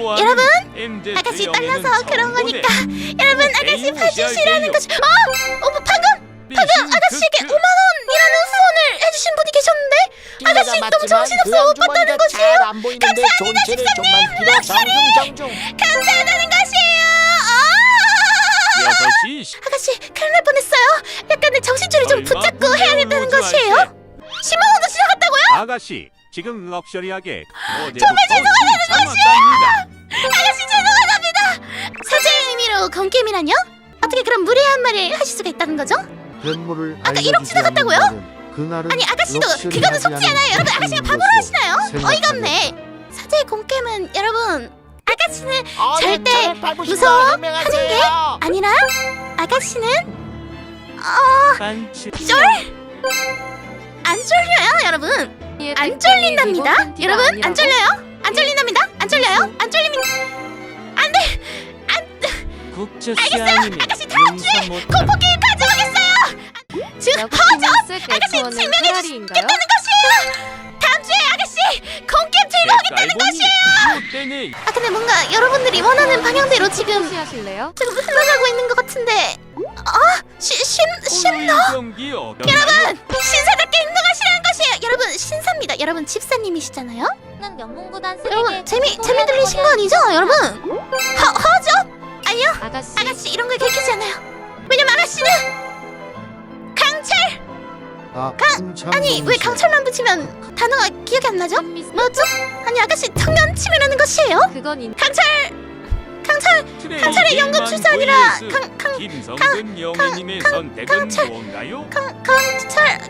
여러분, 아가씨 빨라서 그런 거니까 여러분 아가씨 봐주시라는. 거죠 어! 어머 방금 리신 아가씨에게 크크. 5만 원이라는 후원을 해주신 분이 계셨는데 아가씨 너무 정신없어 못 봤다는 것이에요 좀만 빌어 정중정중 감사하다는 것이에요 아! 시 아가씨 큰일 날 뻔했어요 약간의 정신줄을 좀 붙잡고 해야 된다는 것이에요 말게. 10만 원도 시작했다고요? 아가씨 지금 럭셔리하게 정말 죄송하다는 것이 건게임이라뇨? 어떻게 그런 무례한 말을 하실 수가 있다는 거죠? 괴물을 아까 1억 지나갔다고요? 그날은 아니 아가씨도 그거는 속지 않아요 여러분 아가씨가 바보로 하시나요? 어이가 없네 사제의 공캠은 여러분 아가씨는 절대 무서워 하는 게 아니라 아가씨는 반치 안 쫄려요 여러분 안 쫄린답니다 여러분 안 쫄려요? 국제 알겠어요. 시아님이 아가씨 다음 주에 용서 못 공포 게임 가져오겠어요. 지금 여기시는 아가씨 증명해? 주겠다는 것이에요. 다음 주에 아가씨 공캠 즐거우겠다는 것이에요. 때네 아 근데 뭔가 여러분들이 원하는 방향대로 지금 하실래요? 지금 흘러가고 있는 것 같은데 아 시, 심, 심너 경기요. 여러분 신사답게 행동하시라는 것이에요. 여러분 신사입니다. 여러분 집사님이시잖아요? 여러분 재미 재미 들리신 거 아니죠 여러분? 허, 허죠? 아가씨, 아가씨 이런 걸 않아요. 왜냐면 아가씨는 강철! 아니 왜 강철만 붙이면 단어가 기억이 안 나죠? 선미 뭐죠? 아니 아가씨 청년 치매라는 것이에요? 그건 인 강철! 강철! 강철의 연금 출사 아니라 강, 강, 김성근 영예님의 선택은 강철. 뭔가요? 강, 강철 강철